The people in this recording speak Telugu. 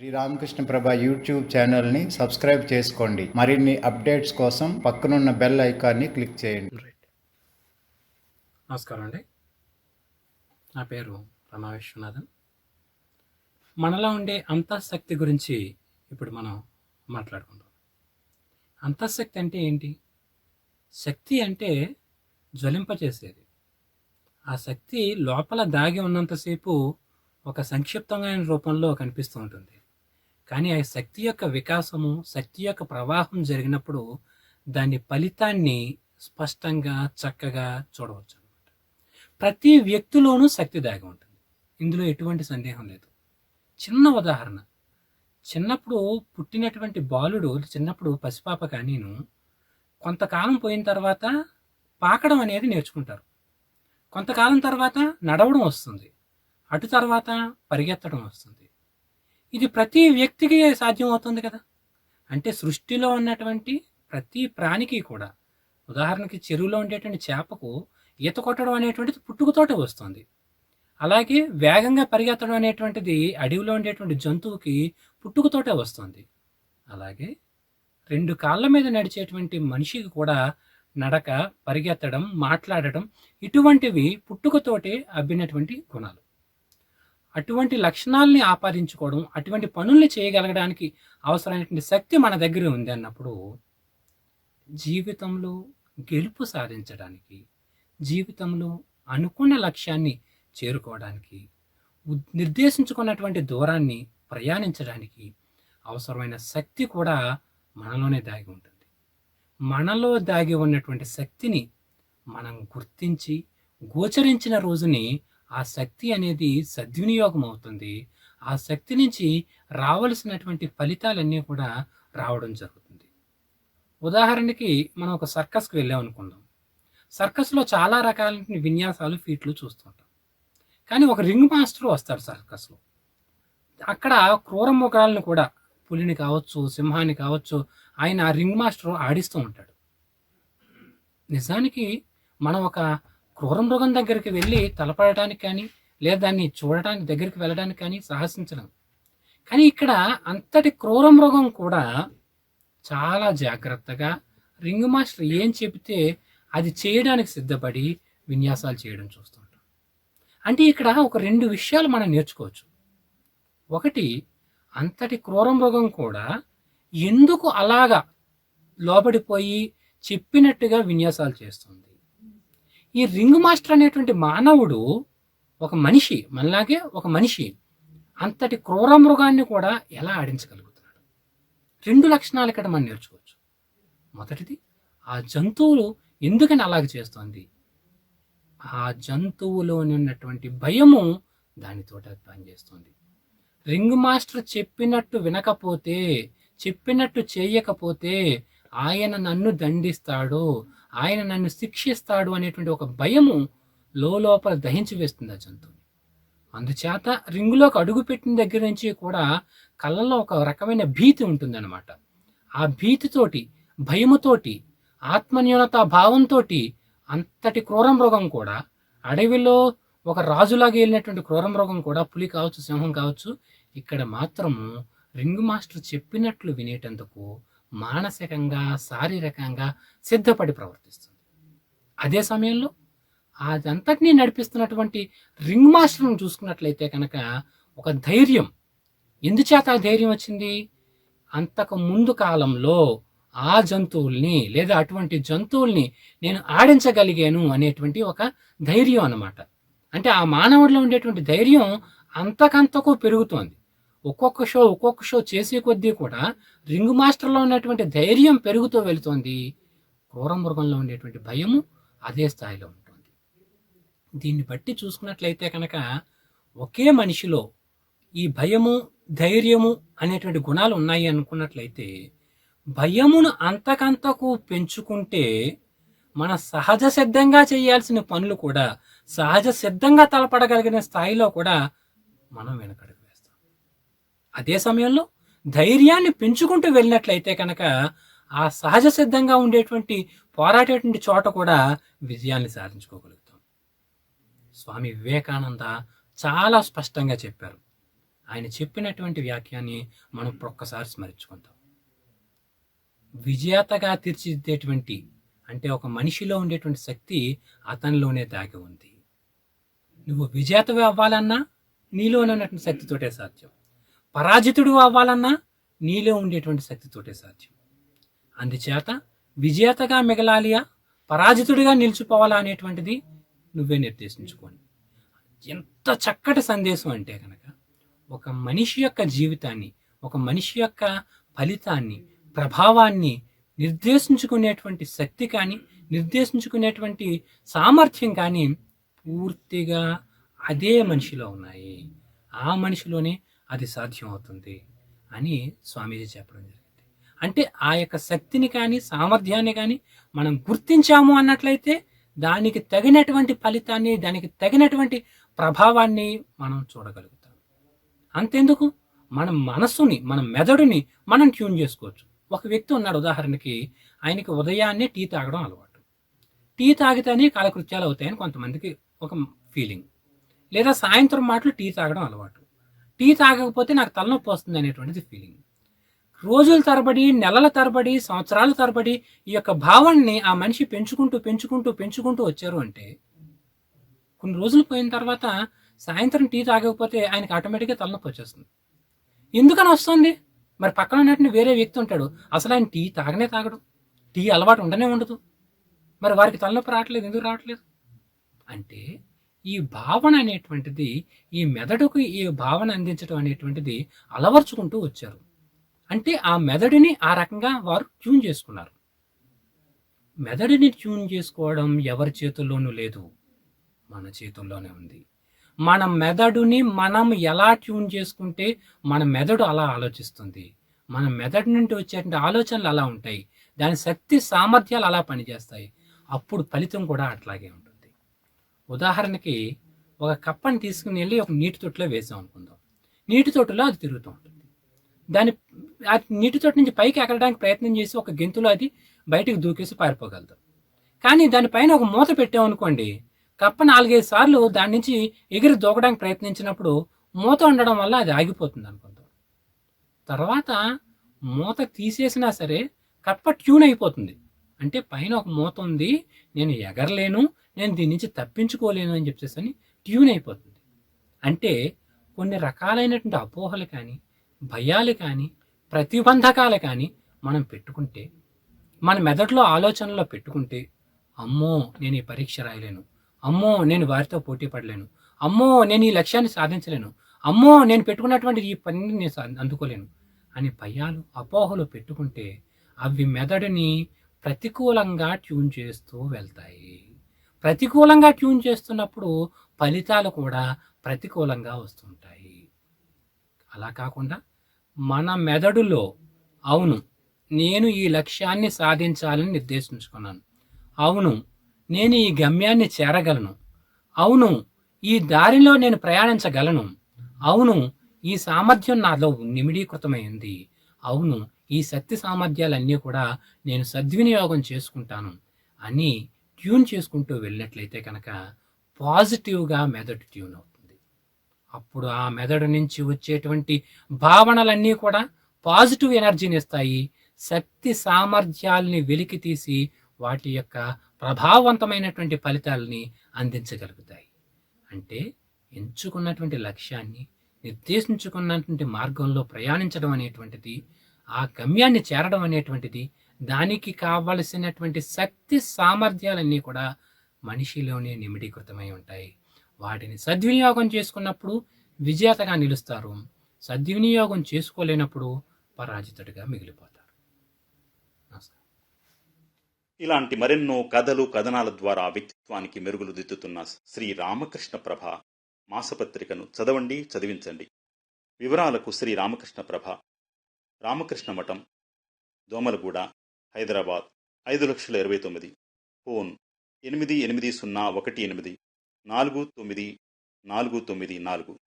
శ్రీ రామకృష్ణ ప్రభ యూట్యూబ్ ఛానల్ని సబ్స్క్రైబ్ చేసుకోండి. మరిన్ని అప్డేట్స్ కోసం పక్కనున్న బెల్ ఐకాన్ని క్లిక్ చేయండి. నమస్కారం అండి నా పేరు రమా విశ్వనాథన్ మనలో ఉండే అంతఃశక్తి గురించి ఇప్పుడు మనం మాట్లాడుకుందాం. అంతఃశక్తి అంటే ఏంటి? శక్తి అంటే జ్వలింపచేసేది. ఆ శక్తి లోపల దాగి ఉన్నంతసేపు ఒక సంక్షిప్తమైన రూపంలో కనిపిస్తూ ఉంటుంది. కానీ ఆ శక్తి యొక్క వికాసము శక్తి యొక్క ప్రవాహం జరిగినప్పుడు దాని ఫలితాన్ని స్పష్టంగా చక్కగా చూడవచ్చు అనమాట ప్రతి వ్యక్తిలోనూ శక్తి దాగి ఉంటుంది. ఇందులో ఎటువంటి సందేహం లేదు. చిన్న ఉదాహరణ. చిన్నప్పుడు పుట్టినటువంటి బాలుడు చిన్నప్పుడు పసిపాప కానీను కొంతకాలం పోయిన తర్వాత పాకడం అనేది నేర్చుకుంటారు. కొంతకాలం తర్వాత నడవడం వస్తుంది. అటు తర్వాత పరిగెత్తడం వస్తుంది. ఇది ప్రతి వ్యక్తికి సాధ్యం అవుతుంది కదా. అంటే సృష్టిలో ఉన్నటువంటి ప్రతి ప్రాణికి కూడా ఉదాహరణకి చెరువులో ఉండేటువంటి చేపకు ఈత కొట్టడం అనేటువంటిది పుట్టుకతోటే వస్తుంది. అలాగే వేగంగా పరిగెత్తడం అనేటువంటిది అడవిలో ఉండేటువంటి జంతువుకి పుట్టుకతోటే వస్తుంది. అలాగే రెండు కాళ్ళ మీద నడిచేటువంటి మనిషికి కూడా నడక పరిగెత్తడం మాట్లాడడం ఇటువంటివి పుట్టుకతోటే అబ్బినటువంటి గుణాలు. అటువంటి లక్షణాలని ఆపాదించుకోవడం అటువంటి పనుల్ని చేయగలగడానికి అవసరమైనటువంటి శక్తి మన దగ్గర ఉంది అన్నప్పుడు జీవితంలో గెలుపు సాధించడానికి జీవితంలో అనుకున్న లక్ష్యాన్ని చేరుకోవడానికి నిర్దేశించుకున్నటువంటి దూరాన్ని ప్రయాణించడానికి అవసరమైన శక్తి కూడా మనలోనే దాగి ఉంటుంది. మనలో దాగి ఉన్నటువంటి శక్తిని మనం గుర్తించి గోచరించిన రోజుని ఆ శక్తి అనేది సద్వినియోగం అవుతుంది ఆ శక్తి నుంచి రావలసినటువంటి ఫలితాలన్నీ కూడా రావడం జరుగుతుంది. ఉదాహరణకి మనం ఒక సర్కస్కి వెళ్ళాం అనుకుందాం సర్కస్లో చాలా రకాలైన విన్యాసాలు ఫీట్లు చూస్తుంటాం. కానీ ఒక రింగ్ మాస్టర్ వస్తాడు సర్కస్లో. అక్కడ క్రూర మృగాలను కూడా పులిని కావచ్చు సింహాన్ని కావచ్చు ఆయన ఆ రింగ్ మాస్టర్ ఆడిస్తూ ఉంటాడు. నిజానికి మనం ఒక క్రూరమృగం దగ్గరికి వెళ్ళి తలపడటానికి కానీ లేదా దాన్ని చూడటానికి దగ్గరికి వెళ్ళడానికి కానీ సాహసించడం. కానీ ఇక్కడ అంతటి క్రూరమృగం కూడా చాలా జాగ్రత్తగా రింగ్ మాస్టర్ ఏం చెబితే అది చేయడానికి సిద్ధపడి విన్యాసాలు చేయడం చూస్తుంటాం అంటే ఇక్కడ ఒక రెండు విషయాలు మనం నేర్చుకోవచ్చు. ఒకటి అంతటి క్రూరమృగం కూడా ఎందుకు అలాగా లోబడిపోయి చెప్పినట్టుగా విన్యాసాలు చేస్తుంది? ఈ రింగ్ మాస్టర్ అనేటువంటి మానవుడు ఒక మనిషి మనలాగే ఒక మనిషి అంతటి క్రూర మృగాన్ని కూడా ఎలా ఆడించగలుగుతున్నాడు? రెండు లక్షణాలు ఇక్కడ మనం నేర్చుకోవచ్చు. మొదటిది ఆ జంతువులు ఎందుకని అలాగ చేస్తోంది? ఆ జంతువులోని ఉన్నటువంటి భయము దానితో పనిచేస్తుంది. రింగ్ మాస్టర్ చెప్పినట్టు వినకపోతే చెప్పినట్టు చేయకపోతే ఆయన నన్ను దండిస్తాడు ఆయన నన్ను శిక్షిస్తాడు అనేటువంటి ఒక భయము లోపల దహించి వేస్తుంది ఆ జంతువుని. అందుచేత రింగులోకి అడుగు పెట్టిన దగ్గర నుంచి కూడా కళ్ళలో ఒక రకమైన భీతి ఉంటుందన్నమాట. ఆ భీతితోటి భయముతోటి ఆత్మన్యూనత భావంతో అంతటి క్రూరం మృగం కూడా అడవిలో ఒక రాజులాగా వెళ్ళినటువంటి క్రూర మృగం కూడా పులి కావచ్చు సింహం కావచ్చు ఇక్కడ మాత్రము రింగ్ మాస్టర్ చెప్పినట్లు వినేటందుకు మానసికంగా శారీరకంగా సిద్ధపడి ప్రవర్తిస్తుంది. అదే సమయంలో అదంతటినీ నడిపిస్తున్నటువంటి రింగ్ మాస్టర్ను చూసుకున్నట్లయితే కనుక ఒక ధైర్యం. ఎందుచేత ఆ ధైర్యం వచ్చింది? అంతకు ముందు కాలంలో ఆ జంతువుల్ని లేదా అటువంటి జంతువుల్ని నేను ఆడించగలిగాను అనేటువంటి ఒక ధైర్యం అన్నమాట. అంటే ఆ మానవుడిలో ఉండేటువంటి ధైర్యం అంతకంతకు పెరుగుతోంది. ఒక్కొక్క షో ఒక్కొక్క షో చేసే కొద్దీ కూడా రింగ్ మాస్టర్లో ఉన్నటువంటి ధైర్యం పెరుగుతూ వెళుతోంది. క్రూర మృగంలో ఉండేటువంటి భయము అదే స్థాయిలో ఉంటుంది. దీన్ని బట్టి చూసుకున్నట్లయితే కనుక ఒకే మనిషిలో ఈ భయము ధైర్యము అనేటువంటి గుణాలు ఉన్నాయి అనుకున్నట్లయితే భయమును అంతకంతకు పెంచుకుంటే మన సహజ సిద్ధంగా చేయాల్సిన పనులు కూడా సహజ సిద్ధంగా తలపడగలిగిన స్థాయిలో కూడా మనం వెనకడుగు అదే సమయంలో ధైర్యాన్ని పెంచుకుంటూ వెళ్ళినట్లయితే కనుక ఆ సహజ సిద్ధంగా ఉండేటువంటి పోరాటేటువంటి చోట కూడా విజయాన్ని సాధించుకోగలుగుతాం. స్వామి వివేకానంద చాలా స్పష్టంగా చెప్పారు. ఆయన చెప్పినటువంటి వ్యాఖ్యాన్ని మనం ఒక్కసారి స్మరించుకుందాం. విజేతగా తీర్చిదిద్దేటువంటి అంటే ఒక మనిషిలో ఉండేటువంటి శక్తి అతనిలోనే దాగి ఉంది. నువ్వు విజేతవి అవ్వాలన్నా నీలోనే ఉన్నటువంటి శక్తితోటే సాధ్యం. పరాజితుడు అవ్వాలన్నా నీలో ఉండేటువంటి శక్తితోటే సాధ్యం. అందుచేత విజేతగా మిగలాలియా పరాజితుడిగా నిలిచిపోవాలా అనేటువంటిది నువ్వే నిర్దేశించుకోండి. ఎంత చక్కటి సందేశం అంటే కనుక ఒక మనిషి యొక్క జీవితాన్ని ఒక మనిషి యొక్క ఫలితాన్ని ప్రభావాన్ని నిర్దేశించుకునేటువంటి శక్తి కానీ నిర్దేశించుకునేటువంటి సామర్థ్యం కానీ పూర్తిగా అదే మనిషిలో ఉన్నాయి. ఆ మనిషిలోనే అది సాధ్యం అవుతుంది అని స్వామీజీ చెప్పడం జరిగింది. అంటే ఆ యొక్క శక్తిని కానీ సామర్థ్యాన్ని కానీ మనం గుర్తించాము అన్నట్లయితే దానికి తగినటువంటి ఫలితాన్ని దానికి తగినటువంటి ప్రభావాన్ని మనం చూడగలుగుతాం. అంతెందుకు? మన మనస్సుని మన మెదడుని మనం ట్యూన్ చేసుకోవచ్చు. ఒక వ్యక్తి ఉన్నాడు ఉదాహరణకి ఆయనకి ఉదయాన్నే టీ తాగడం అలవాటు. టీ తాగితేనే కాలకృత్యాలు అవుతాయని కొంతమందికి ఒక ఫీలింగ్. లేదా సాయంత్రం మాటలు టీ తాగడం అలవాటు. టీ తాగకపోతే నాకు తలనొప్పి వస్తుంది అనేటువంటిది ఫీలింగ్ రోజుల తరబడి నెలల తరబడి సంవత్సరాల తరబడి ఈ యొక్క భావాన్ని ఆ మనిషి పెంచుకుంటూ పెంచుకుంటూ పెంచుకుంటూ వచ్చారు అంటే కొన్ని రోజులు పోయిన తర్వాత సాయంత్రం టీ తాగకపోతే ఆయనకి ఆటోమేటిక్గా తలనొప్పి వచ్చేస్తుంది. ఎందుకని వస్తుంది? మరి పక్కన ఉన్నటువంటి వేరే వ్యక్తి ఉంటాడు అసలు ఆయన టీ తాగనే తాగడు టీ అలవాటు ఉండనే ఉండదు. మరి వారికి తలనొప్పి రావట్లేదు ఎందుకు రావట్లేదు? అంటే ఈ భావన అనేటువంటిది ఈ మెదడుకు ఈ భావన అందించడం అనేటువంటిది అలవర్చుకుంటూ వచ్చారు. అంటే ఆ మెదడుని ఆ రకంగా వారు ట్యూన్ చేసుకున్నారు. మెదడుని ట్యూన్ చేసుకోవడం ఎవరి చేతుల్లోనూ లేదు. మన చేతుల్లోనే ఉంది. మన మెదడుని మనం ఎలా ట్యూన్ చేసుకుంటే మన మెదడు అలా ఆలోచిస్తుంది. మన మెదడు నుండి వచ్చేటువంటి ఆలోచనలు అలా ఉంటాయి. దాని శక్తి సామర్థ్యాలు అలా పనిచేస్తాయి. అప్పుడు ఫలితం కూడా అట్లాగే ఉంటుంది. ఉదాహరణకి ఒక కప్పని తీసుకుని వెళ్ళి ఒక నీటి తొట్టులో వేసాం అనుకుందాం. నీటి తొట్టులో అది తిరుగుతూ ఉంటుంది. దాని ఆ నీటి తొట్టు నుంచి పైకి ఎక్కడానికి ప్రయత్నం చేసి ఒక గెంతులో అది బయటికి దూకేసి పారిపోగలదు కానీ దానిపైన ఒక మూత పెట్టామనుకోండి కప్ప నాలుగైదు సార్లు దాని నుంచి ఎగిరి దూకడానికి ప్రయత్నించినప్పుడు మూత ఉండడం వల్ల అది ఆగిపోతుంది అనుకుందాం. తర్వాత మూత తీసేసినా సరే కప్ప ట్యూన్ అయిపోతుంది. అంటే పైన ఒక మూత ఉంది నేను ఎగరలేను నేను దీని నుంచి తప్పించుకోలేను అని చెప్పేసి ట్యూన్ అయిపోతుంది. అంటే కొన్ని రకాలైనటువంటి అపోహలు కానీ భయాలు కానీ ప్రతిబంధకాలు కానీ మనం పెట్టుకుంటే మన మెదడులో ఆలోచనలో పెట్టుకుంటే అమ్మో నేను ఈ పరీక్ష రాయలేను. అమ్మో నేను వారితో పోటీ పడలేను. అమ్మో నేను ఈ లక్ష్యాన్ని సాధించలేను. అమ్మో నేను పెట్టుకున్నటువంటి ఈ పనిని నేను అందుకోలేను. అని భయాలు అపోహలు పెట్టుకుంటే అవి మెదడుని ప్రతికూలంగా ట్యూన్ చేస్తూ వెళ్తాయి. ప్రతికూలంగా ట్యూన్ చేస్తున్నప్పుడు ఫలితాలు కూడా ప్రతికూలంగా వస్తుంటాయి. అలా కాకుండా మన మెదడులో అవును నేను ఈ లక్ష్యాన్ని సాధించాలని నిర్దేశించుకున్నాను. అవును నేను ఈ గమ్యాన్ని చేరగలను. అవును ఈ దారిలో నేను ప్రయాణించగలను. అవును ఈ సామర్థ్యం నాలో నిమిడీకృతమైంది. అవును ఈ శక్తి సామర్థ్యాలన్నీ కూడా నేను సద్వినియోగం చేసుకుంటాను అని ట్యూన్ చేసుకుంటూ వెళ్ళినట్లయితే కనుక పాజిటివ్గా మెదడు ట్యూన్ అవుతుంది. అప్పుడు ఆ మెదడు నుంచి వచ్చేటువంటి భావనలన్నీ కూడా పాజిటివ్ ఎనర్జీని ఇస్తాయి. శక్తి సామర్థ్యాల్ని వెలికి తీసి వాటి యొక్క ప్రభావవంతమైనటువంటి ఫలితాలని అందించగలుగుతాయి. అంటే ఎంచుకున్నటువంటి లక్ష్యాన్ని నిర్దేశించుకున్నటువంటి మార్గంలో ప్రయాణించడం అనేటువంటిది ఆ గమ్యాన్ని చేరడం అనేటువంటిది దానికి కావలసినటువంటి శక్తి సామర్థ్యాలన్నీ కూడా మనిషిలోనే నిమిడీకృతమై ఉంటాయి. వాటిని సద్వినియోగం చేసుకున్నప్పుడు విజేతగా నిలుస్తారు. సద్వినియోగం చేసుకోలేనప్పుడు పరాజితుడిగా మిగిలిపోతారు. ఇలాంటి మరెన్నో కథలు కథనాల ద్వారా వ్యక్తిత్వానికి మెరుగులు దిద్దుతున్న శ్రీ రామకృష్ణ ప్రభ మాసపత్రికను చదవండి చదివించండి. వివరాలకు శ్రీ రామకృష్ణ ప్రభ రామకృష్ణ మఠం దోమలగూడ హైదరాబాద్. ఐదు లక్షల ఇరవై తొమ్మిది. ఫోన్ ఎనిమిది ఎనిమిది సున్నా ఒకటి ఎనిమిది నాలుగు తొమ్మిది నాలుగు తొమ్మిది నాలుగు.